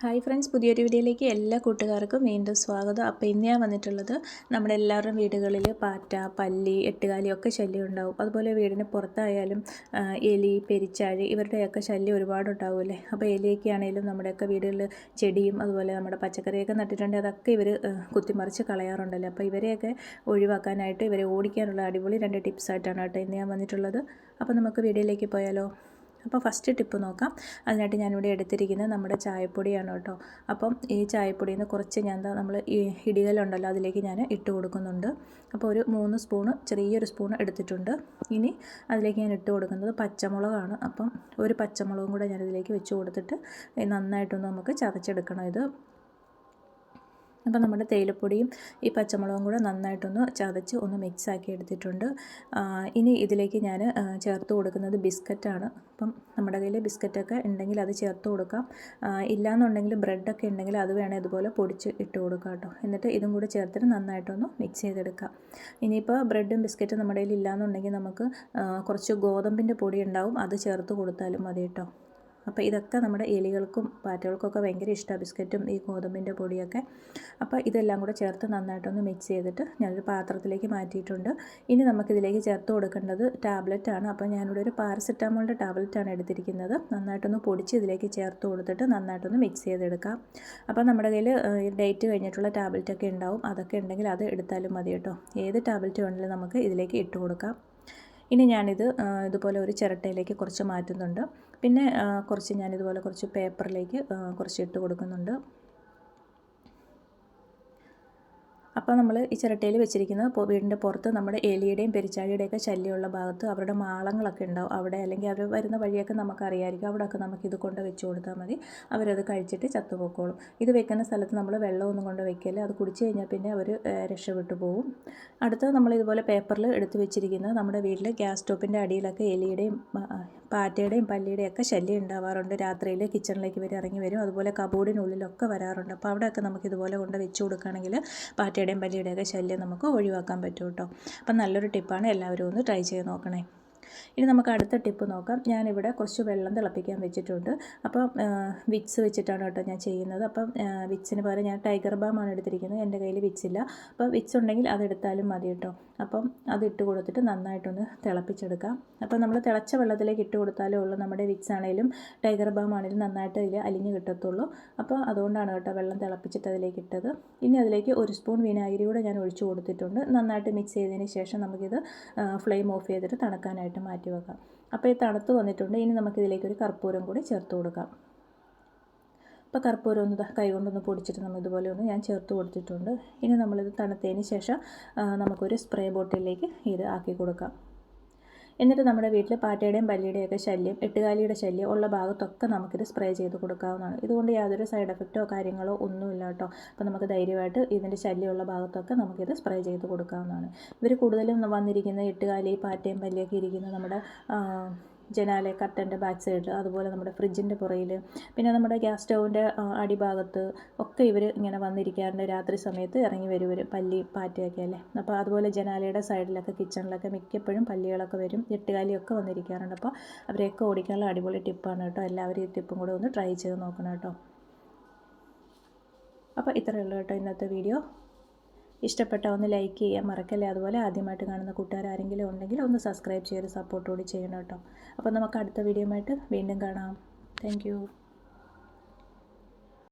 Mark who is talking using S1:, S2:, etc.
S1: Hi friends പുതിയൊരു വീഡിയോയിലേക്ക് എല്ലാ കൂട്ടുകാർക്കും വീണ്ടും സ്വാഗതം. അപ്പോൾ ഇന്ന് ഞാൻ വന്നിട്ടുള്ളത് നമ്മുടെ എല്ലാവരുടെയും വീടുകളിൽ പാറ്റ പല്ലി എട്ടുകാലി ഒക്കെ ശല്യം ഉണ്ടാവും. അതുപോലെ വീടിന് പുറത്തായാലും എലി പെരിച്ചാഴി ഇവരുടെയൊക്കെ ശല്യം ഒരുപാട് ഉണ്ടാവുമല്ലേ അപ്പോൾ എലിയൊക്കെ ആണെങ്കിലും നമ്മുടെയൊക്കെ വീടുകളിൽ ചെടിയും അതുപോലെ നമ്മുടെ പച്ചക്കറിയൊക്കെ നട്ടിട്ടുണ്ടെങ്കിൽ അതൊക്കെ ഇവർ കുത്തിമറിച്ച് കളയാറുണ്ടല്ലോ? അപ്പോൾ ഇവരെയൊക്കെ ഒഴിവാക്കാനായിട്ട് ഇവരെ ഓടിക്കാനുള്ള അടിപൊളി രണ്ട് ടിപ്സായിട്ടാണ് കേട്ടോ ഇന്ന് ഞാൻ വന്നിട്ടുള്ളത്. അപ്പോൾ നമുക്ക് വീഡിയോയിലേക്ക് പോയാലോ? അപ്പോൾ ഫസ്റ്റ് ടിപ്പ് നോക്കാം. അതിനായിട്ട് ഞാനിവിടെ എടുത്തിരിക്കുന്നത് നമ്മുടെ ചായപ്പൊടിയാണ് കേട്ടോ. അപ്പം ഈ ചായപ്പൊടിയിൽ നിന്ന് കുറച്ച് ഞാൻ നമ്മൾ ഈ ഇടികലുണ്ടല്ലോ അതിലേക്ക് ഞാൻ ഇട്ട് കൊടുക്കുന്നുണ്ട്. അപ്പോൾ ഒരു മൂന്ന് സ്പൂണ് ചെറിയൊരു സ്പൂൺ എടുത്തിട്ടുണ്ട്. ഇനി അതിലേക്ക് ഞാൻ ഇട്ട് കൊടുക്കുന്നത് പച്ചമുളകാണ്. അപ്പം ഒരു പച്ചമുളകും കൂടെ ഞാനിതിലേക്ക് വെച്ച് കൊടുത്തിട്ട് നന്നായിട്ടൊന്ന് നമുക്ക് ചതച്ചെടുക്കണം. ഇത് അപ്പോൾ നമ്മുടെ തേയിലപ്പൊടിയും ഈ പച്ചമുളകും കൂടെ നന്നായിട്ടൊന്ന് ചതച്ച് ഒന്ന് മിക്സ് ആക്കി എടുത്തിട്ടുണ്ട് ഇനി ഇതിലേക്ക് ഞാൻ ചേർത്ത് കൊടുക്കുന്നത് ബിസ്ക്കറ്റാണ്. അപ്പം നമ്മുടെ കയ്യിൽ ബിസ്ക്കറ്റൊക്കെ ഉണ്ടെങ്കിൽ അത് ചേർത്ത് കൊടുക്കാം. ഇല്ലയെന്നുണ്ടെങ്കിൽ ബ്രെഡൊക്കെ ഉണ്ടെങ്കിൽ അത് വേണേൽ ഇതുപോലെ പൊടിച്ച് ഇട്ട് കൊടുക്കാം കേട്ടോ. എന്നിട്ട് ഇതും കൂടെ ചേർത്തിട്ട് നന്നായിട്ടൊന്ന് മിക്സ് ചെയ്തെടുക്കാം. ഇനിയിപ്പോൾ ബ്രെഡും ബിസ്ക്കറ്റും നമ്മുടെ കയ്യിൽ ഇല്ലയെന്നുണ്ടെങ്കിൽ നമുക്ക് കുറച്ച് ഗോതമ്പിന്റെ പൊടി ഉണ്ടാവും. അത് ചേർത്ത് കൊടുത്താലും മതി കേട്ടോ. അപ്പോൾ ഇതൊക്കെ നമ്മുടെ എലികൾക്കും പാറ്റകൾക്കൊക്കെ ഭയങ്കര ഇഷ്ടമാണ് ബിസ്ക്കറ്റും ഈ ഗോതമ്പിന്റെ പൊടിയൊക്കെ. അപ്പോൾ ഇതെല്ലാം കൂടെ ചേർത്ത് നന്നായിട്ടൊന്ന് മിക്സ് ചെയ്തിട്ട് ഞാനൊരു പാത്രത്തിലേക്ക് മാറ്റിയിട്ടുണ്ട്. ഇനി നമുക്കിതിലേക്ക് ചേർത്ത് കൊടുക്കേണ്ടത് ടാബ്ലറ്റ് ആണ്. അപ്പോൾ ഞാനിവിടെ ഒരു പാരസെറ്റാമോളിന്റെ ടാബ്ലറ്റാണ് എടുത്തിരിക്കുന്നത്. നന്നായിട്ടൊന്ന് പൊടിച്ച് ഇതിലേക്ക് ചേർത്ത് കൊടുത്തിട്ട് നന്നായിട്ടൊന്ന് മിക്സ് ചെയ്തെടുക്കാം. അപ്പോൾ നമ്മുടെ കയ്യിൽ ഡേറ്റ് കഴിഞ്ഞിട്ടുള്ള ടാബ്ലറ്റൊക്കെ ഉണ്ടാവും. അതൊക്കെ ഉണ്ടെങ്കിൽ അത് എടുത്താലും മതി കേട്ടോ. ഏത് ടാബ്ലറ്റ് വേണമെങ്കിലും നമുക്ക് ഇതിലേക്ക് ഇട്ട് കൊടുക്കാം. ഇനി ഞാനിത് ഇതുപോലെ ഒരു ചിരട്ടയിലേക്ക് കുറച്ച് മാറ്റുന്നുണ്ട്. പിന്നെ കുറച്ച് ഞാനിതുപോലെ കുറച്ച് പേപ്പറിലേക്ക് കുറച്ച് ഇട്ട് കൊടുക്കുന്നുണ്ട്. അപ്പോൾ നമ്മൾ ഈ ചിരട്ടയിൽ വെച്ചിരിക്കുന്ന വീടിന്റെ പുറത്ത് നമ്മുടെ എലിയുടെയും പെരിച്ചാഴിയുടെയൊക്കെ ശല്യമുള്ള ഭാഗത്ത് അവരുടെ മാളങ്ങളൊക്കെ ഉണ്ടാവും. അവിടെ അല്ലെങ്കിൽ അവർ വരുന്ന വഴിയൊക്കെ നമുക്കറിയാമായിരിക്കും അവിടെയൊക്കെ നമുക്കിത് കൊണ്ട് വെച്ച് കൊടുത്താൽ മതി. അവരത് കഴിച്ചിട്ട് ചത്തുപോക്കോളും. ഇത് വെക്കുന്ന സ്ഥലത്ത് നമ്മൾ വെള്ളമൊന്നും കൊണ്ട് വെക്കല്ലേ. അത് കുടിച്ച് കഴിഞ്ഞാൽ പിന്നെ അവർ രക്ഷപ്പെട്ടു പോകും അടുത്ത നമ്മൾ ഇതുപോലെ പേപ്പറിൽ എടുത്ത് വെച്ചിരിക്കുന്നത് നമ്മുടെ വീട്ടിൽ ഗ്യാസ് സ്റ്റോപ്പിന്റെ അടിയിലൊക്കെ എലിയുടെയും പാറ്റയുടെയും പല്ലിയുടെയും ഒക്കെ ശല്യം ഉണ്ടാവാറുണ്ട്. രാത്രിയിൽ കിച്ചണിലേക്ക് വരെ ഇറങ്ങി വരും. അതുപോലെ കബോർഡിനുള്ളിലൊക്കെ വരാറുണ്ട്. അപ്പോൾ അവിടെയൊക്കെ നമുക്ക് ഇതുപോലെ കൊണ്ട് വെച്ച് കൊടുക്കുകയാണെങ്കിൽ പാറ്റയുടെ പാറ്റയുടെയും പല്ലിയുടെയൊക്കെ ശല്യം നമുക്ക് ഒഴിവാക്കാൻ പറ്റും കേട്ടോ. അപ്പം നല്ലൊരു ടിപ്പാണ് എല്ലാവരും ഒന്ന് ട്രൈ ചെയ്ത് നോക്കണേ. ഇനി നമുക്ക് അടുത്ത ടിപ്പ് നോക്കാം. ഞാനിവിടെ കുറച്ച് വെള്ളം തിളപ്പിക്കാൻ വെച്ചിട്ടുണ്ട്. അപ്പം വിക്സ് വെച്ചിട്ടാണ് കേട്ടോ ഞാൻ ചെയ്യുന്നത്. അപ്പം വിക്സിന് പകരം ഞാൻ ടൈഗർ ബാമാണ് എടുത്തിരിക്കുന്നത്. എന്റെ കയ്യിൽ വിക്സില്ല. അപ്പോൾ വിക്സ് ഉണ്ടെങ്കിൽ അതെടുത്താലും മതി കേട്ടോ. അപ്പം അത് ഇട്ട് കൊടുത്തിട്ട് നന്നായിട്ടൊന്ന് തിളപ്പിച്ചെടുക്കാം. അപ്പം നമ്മൾ തിളച്ച വെള്ളത്തിലേക്ക് ഇട്ട് കൊടുത്താലേ ഉള്ളൂ. നമ്മുടെ വിക്സ് ആണെങ്കിലും ടൈഗർ ബാം ആണെങ്കിലും നന്നായിട്ട് അതിൽ അലിഞ്ഞ് കിട്ടത്തുള്ളൂ. അപ്പോൾ അതുകൊണ്ടാണ് കേട്ടോ വെള്ളം തിളപ്പിച്ചിട്ട് അതിലേക്ക് ഇട്ടത്. ഇനി അതിലേക്ക് ഒരു സ്പൂൺ വിനാഗിരി കൂടെ ഞാൻ ഒഴിച്ചു കൊടുത്തിട്ടുണ്ട്. നന്നായിട്ട് മിക്സ് ചെയ്തതിന് ശേഷം നമുക്കിത് ഫ്ലെയിം ഓഫ് ചെയ്തിട്ട് തണുക്കാനായിട്ട് മാറ്റി വെക്കാം. അപ്പോൾ ഈ തണുത്ത് വന്നിട്ടുണ്ട്. ഇനി നമുക്കിതിലേക്ക് ഒരു കർപ്പൂരം കൂടി ചേർത്ത് കൊടുക്കാം. അപ്പോൾ കർപ്പൂരം ഒന്ന് കൈ കൊണ്ടൊന്ന് പൊടിച്ചിട്ട് നമ്മൾ ഇതുപോലെ ഒന്ന് ഞാൻ ചേർത്ത് കൊടുത്തിട്ടുണ്ട്. ഇനി നമ്മളിത് തണുത്തതിന് ശേഷം നമുക്കൊരു സ്പ്രേ ബോട്ടിലേക്ക് ഇത് ആക്കി കൊടുക്കാം. എന്നിട്ട് നമ്മുടെ വീട്ടിൽ പാറ്റയുടെയും പല്ലിയുടെയൊക്കെ ശല്യം എട്ടുകാലിയുടെ ശല്യം ഉള്ള ഭാഗത്തൊക്കെ നമുക്കിത് സ്പ്രേ ചെയ്ത് കൊടുക്കാവുന്നതാണ്. ഇതുകൊണ്ട് യാതൊരു സൈഡ് എഫക്റ്റോ കാര്യങ്ങളോ ഒന്നുമില്ല കേട്ടോ. അപ്പോൾ നമുക്ക് ധൈര്യമായിട്ട് ഇതിന്റെ ശല്യമുള്ള ഭാഗത്തൊക്കെ നമുക്കിത് സ്പ്രേ ചെയ്ത് കൊടുക്കാവുന്നതാണ്. ഇവർ കൂടുതലും വന്നിരിക്കുന്ന എട്ടുകാലി പാറ്റയും പല്ലിയൊക്കെ ഇരിക്കുന്ന നമ്മുടെ ജനാലെ കർട്ടന്റെ ബാക്ക് സൈഡ് അതുപോലെ നമ്മുടെ ഫ്രിഡ്ജിന്റെ പുറയിൽ പിന്നെ നമ്മുടെ ഗ്യാസ് സ്റ്റൗവിന്റെ അടിഭാഗത്ത് ഒക്കെ ഇവർ ഇങ്ങനെ വന്നിരിക്കാറുണ്ട്. രാത്രി സമയത്ത് ഇറങ്ങി വരും ഒരു പല്ലി പാറ്റയൊക്കെ അല്ലേ? അപ്പോൾ അതുപോലെ ജനാലയുടെ സൈഡിലൊക്കെ കിച്ചണിലൊക്കെ മിക്കപ്പോഴും പല്ലികളൊക്കെ വരും. എട്ടുകാലിയൊക്കെ വന്നിരിക്കാറുണ്ട്. അപ്പോൾ അവരെയൊക്കെ ഓടിക്കാനുള്ള അടിപൊളി ടിപ്പാണ് കേട്ടോ. എല്ലാവരും ഈ ടിപ്പും കൂടെ ഒന്ന് ട്രൈ ചെയ്ത് നോക്കണം കേട്ടോ. അപ്പോൾ ഇത്രയേ ഉള്ളൂ കേട്ടോ ഇന്നത്തെ വീഡിയോ. ഇഷ്ടപ്പെട്ട ഒന്ന് ലൈക്ക് ചെയ്യാൻ മറക്കല്ലേ? അതുപോലെ ആദ്യമായിട്ട് കാണുന്ന കൂട്ടുകാർ ആരെങ്കിലും ഉണ്ടെങ്കിൽ ഒന്ന് സബ്സ്ക്രൈബ് ചെയ്ത് സപ്പോർട്ട് കൂടി ചെയ്യണം കേട്ടോ. അപ്പോൾ നമുക്ക് അടുത്ത വീഡിയോ ആയിട്ട് വീണ്ടും കാണാം. താങ്ക്